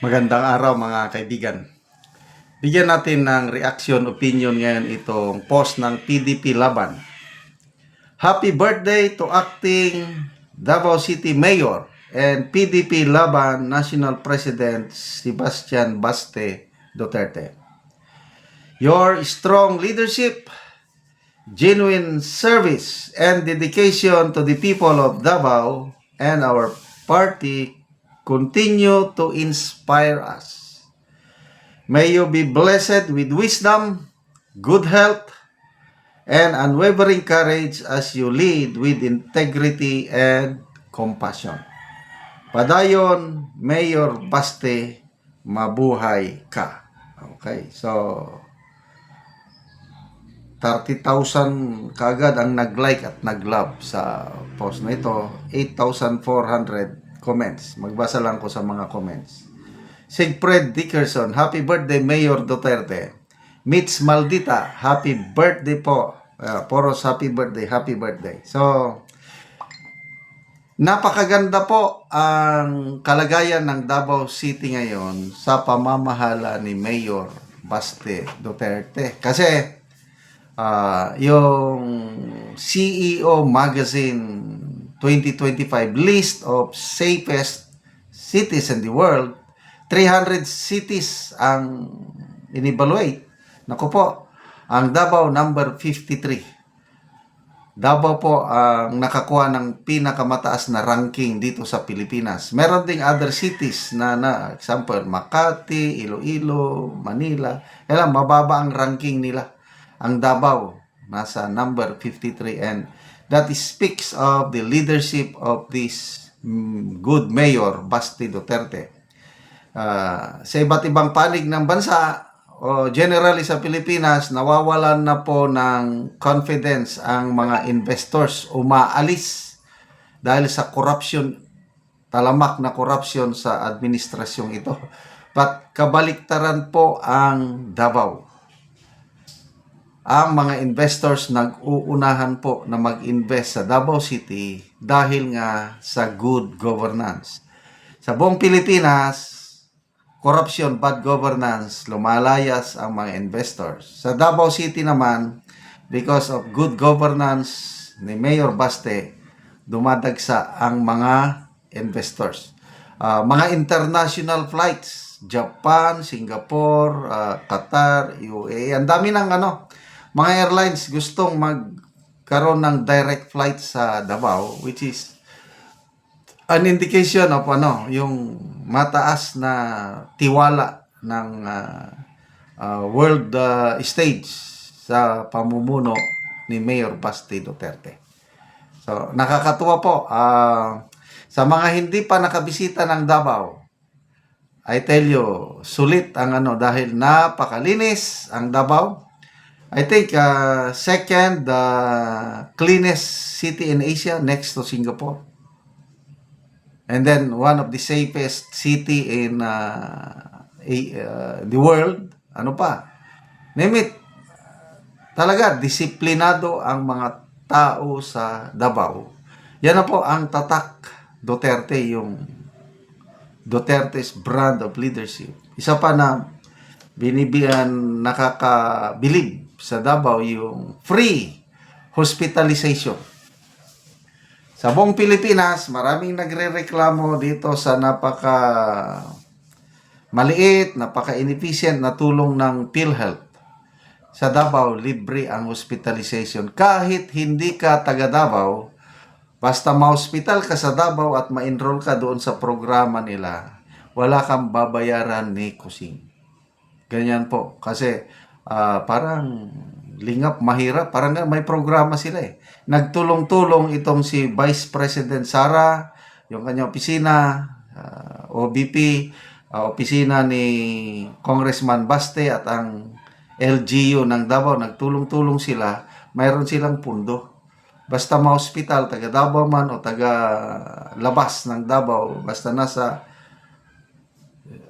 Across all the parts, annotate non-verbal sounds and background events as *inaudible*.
Magandang araw mga kaibigan. Bigyan natin ng reaction, opinion ngayon itong post ng PDP Laban. Happy birthday to acting Davao City Mayor and PDP Laban National President Sebastian Baste Duterte. Your strong leadership, genuine service, and dedication to the people of Davao and our party continue to inspire us. May you be blessed with wisdom, good health, and unwavering courage as you lead with integrity and compassion. Padayon, Mayor Baste, mabuhay ka. Okay, so 30,000 kagad ang nag-like at nag-love sa post na ito. 8,400 comments. Magbasa lang ko sa mga comments. Sigfred Dickerson, Happy birthday Mayor Duterte. Mitch Maldita, Happy birthday po. Uh, Poros, Happy birthday, happy birthday. So, napakaganda po ang kalagayan ng Davao City ngayon sa pamamahala ni Mayor Baste Duterte. Kasi, ah, yung CEO Magazine 2025 list of safest cities in the world, 300 cities ang in-evaluate. Naku po, ang Davao number 53. Davao po ang nakakuha ng pinakamataas na ranking dito sa Pilipinas. Meron ding other cities na, na example, Makati, Iloilo, Manila. Kaya mababa ang ranking nila. Ang Davao, nasa number 53 and that speaks of the leadership of this mm, good mayor, Basti Duterte. Ah, sa iba't ibang panig ng bansa, o generally sa Pilipinas, nawawalan na po ng confidence ang mga investors, umaalis dahil sa corruption, talamak na corruption sa administrasyong ito. But kabaliktaran po ang Davao. Ang mga investors nag-uunahan po na mag-invest sa Davao City dahil nga sa good governance. Sa buong Pilipinas, corruption, bad governance, lumalayas ang mga investors. Sa Davao City naman, because of good governance ni Mayor Baste, dumadagsa ang mga investors. Ah, mga international flights, Japan, Singapore, ah, Qatar, UAE, ang dami ng ano, mga airlines gustong magkaroon ng direct flight sa Davao, which is an indication of ano, yung mataas na tiwala ng ah, ah, world ah, stage sa pamumuno ni Mayor Basti Duterte. So, nakakatuwa po. ah, sa mga hindi pa nakabisita ng Davao, I tell you, sulit ang ano dahil napakalinis ang Davao. I think ah, second ah, cleanest city in Asia next to Singapore. And then one of the safest city in uh, a- uh, the world. Ano pa? Name it. Talaga, disiplinado ang mga tao sa Davao. Yan na po ang tatak Duterte, yung Duterte's brand of leadership. Isa pa na binibiyan nakakabilib sa Davao yung free hospitalization. Sa buong Pilipinas, maraming nagrereklamo dito sa napaka maliit, napaka inefficient na tulong ng PhilHealth. Sa Davao, libre ang hospitalization. Kahit hindi ka taga Davao, basta ma-hospital ka sa Davao at ma-enroll ka doon sa programa nila, wala kang babayaran ni Kusing. Ganyan po. Kasi ah, parang lingap, mahirap. Parang may programa sila eh. Nagtulong-tulong itong si Vice President Sara, yung kanyang opisina, ah, OBP, ah, opisina ni Congressman Baste at ang LGU ng Davao, nagtulong-tulong sila. Mayroon silang pundo. Basta ma-hospital, taga Davao man o taga labas ng Davao, basta nasa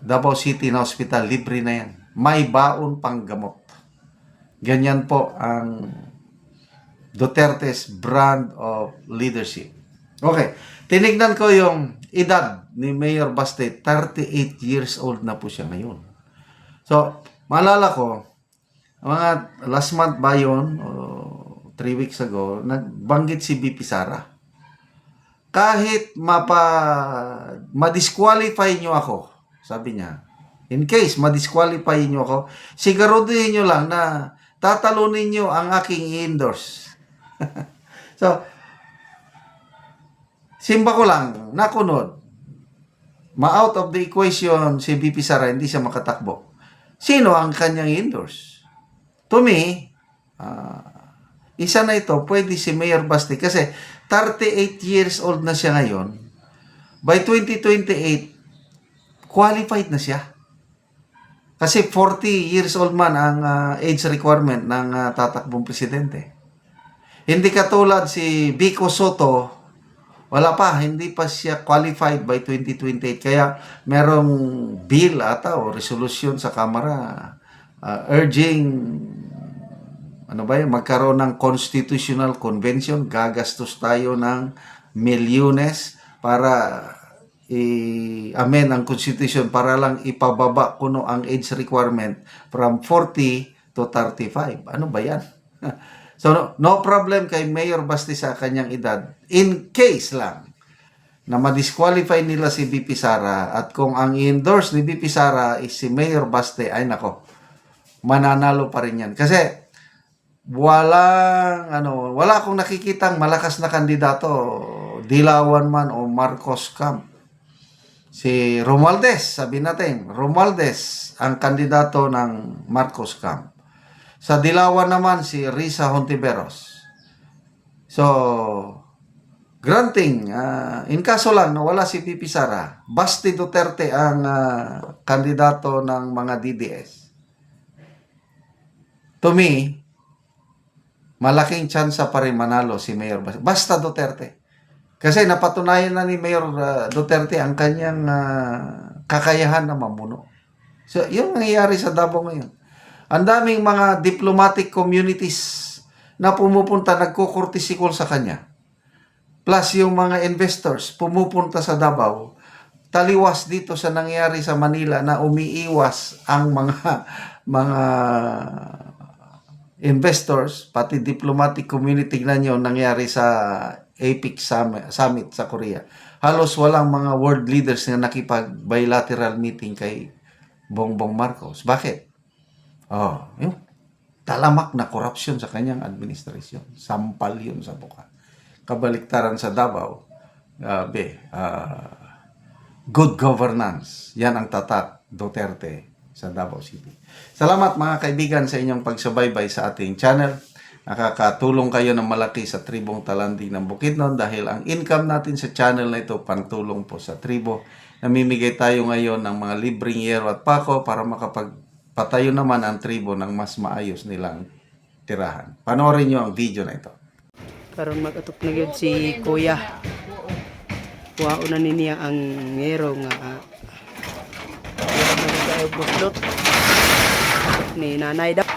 Davao City na hospital, libre na yan. May baon pang gamot. Ganyan po ang Duterte's brand of leadership. Okay, tinignan ko yung edad ni Mayor Baste, 38 years old na po siya ngayon. So, maalala ko, mga last month ba yun, o three weeks ago, nagbanggit si BP Sara. Kahit mapa, ma-disqualify nyo ako, sabi niya, in case ma-disqualify nyo ako, siguraduhin nyo lang na tatalunin nyo ang aking i-endorse. *laughs* so, simba ko lang, nakunod, ma-out of the equation si BP Sara, hindi siya makatakbo. Sino ang kanyang endorse? To me, ah, isa na ito, pwede si Mayor Basti kasi 38 years old na siya ngayon. By 2028, qualified na siya. Kasi 40 years old man ang ah, age requirement ng ah, tatakbong presidente. Hindi katulad si Vico Soto, wala pa, hindi pa siya qualified by 2028. Kaya merong bill ata o resolution sa Kamara ah, urging ano ba yun, magkaroon ng constitutional convention, gagastos tayo ng milyones para i-amend ang constitution para lang ipababa kuno ang age requirement from 40 to 35. Ano ba yan? *laughs* so, no, no problem kay Mayor Basti sa kanyang edad. In case lang na ma-disqualify nila si BP Sara at kung ang i-endorse ni BP Sara is si Mayor Baste, ay nako, mananalo pa rin yan. Kasi walang ano, wala akong nakikitang malakas na kandidato, Dilawan man o Marcos Camp. Si Romualdez, sabi natin, Romualdez ang kandidato ng Marcos Camp. Sa Dilawan naman si Risa Hontiveros. So, granting, ah, in kaso lang wala si Pipi Sara, Basti Duterte ang ah, kandidato ng mga DDS. To me, malaking tsansa pa rin manalo si Mayor basta Duterte. Kasi napatunayan na ni Mayor uh, Duterte ang kanyang uh, kakayahan na mamuno. So, yung nangyayari sa Davao ngayon. Ang daming mga diplomatic communities na pumupunta, nagkukurtisikol sa kanya. Plus yung mga investors pumupunta sa Davao, taliwas dito sa nangyayari sa Manila na umiiwas ang mga *laughs* mga investors, pati diplomatic community, tignan nyo nangyari sa APEC summit, sa Korea. Halos walang mga world leaders na nakipag-bilateral meeting kay Bongbong Marcos. Bakit? Oh, yung talamak na korupsyon sa kanyang administrasyon. Sampal yun sa buka. Kabaliktaran sa Davao, gabi, ah, good governance. Yan ang tatak Duterte sa Davao City. Salamat mga kaibigan sa inyong pagsubaybay sa ating channel. Nakakatulong kayo ng malaki sa tribong talanding ng Bukidnon dahil ang income natin sa channel na ito pantulong po sa tribo. Namimigay tayo ngayon ng mga libreng yero at pako para makapagpatayo naman ang tribo ng mas maayos nilang tirahan. Panoorin nyo ang video na ito. karon magatok na gyud si Kuya. Kuha na ni niya ang ngero nga buslot ni nanay daw.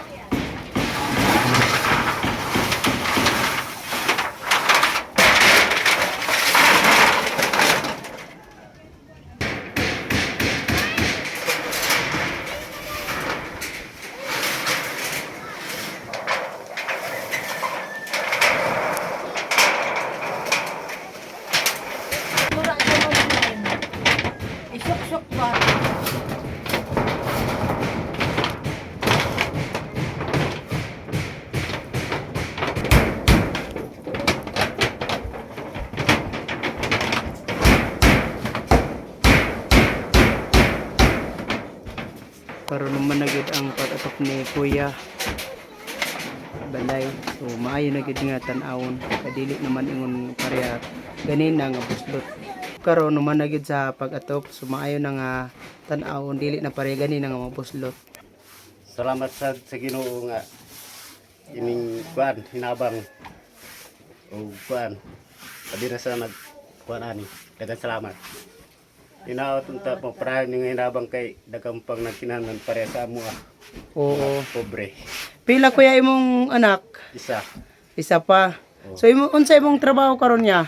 Mura ka naman. Isok-sok ba? karon naman na gyud ang pag-atok ni Kuya. Balay. So maayo na gyud nga tan-awon. Kadili naman ingon pareha ganin na nga buslot. Karon naman na gyud sa pag-atop. So maayo na nga tan-awon dili na pareha ganin na nga mabuslot. Salamat sa sa Ginoo nga ining kuan hinabang o kuan abi na sa nag kuan ani daghang salamat Inaot unta mo para ning hinabang kay daghang pang nagkinahanglan pare sa amo ah Oo. pobre Pila kuya imong anak? isa Isa pa. So imo unsa imong trabaho karon niya?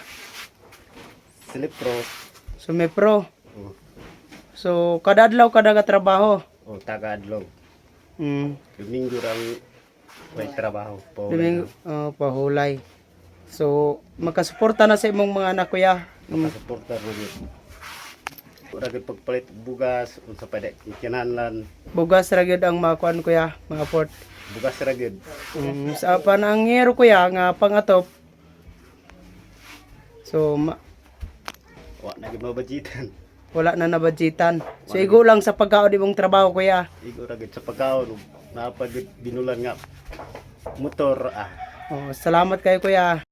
silipro Sumipro. O, So kada adlaw kada ka trabaho. o taga adlaw. Mm. Domingo ang may trabaho. Po, Domingo oh, pahulay. So makasuporta na sa imong mga anak kuya. Mm. Masuportar Wala kang pagpalit bugas, unsa pa kinanlan, Bugas ra gyud ang mga kuan kuya, mga port. bugas ra gyud. Mm, sa panangyero kuya nga pangatop. So ma- Wa na gyud mabajitan. wala na nabadjitan. So igo lang sa pagkaon imong trabaho kuya. Igo ra gyud sa pagkaon, napagid binulan nga motor ah. Oh, salamat kayo kuya.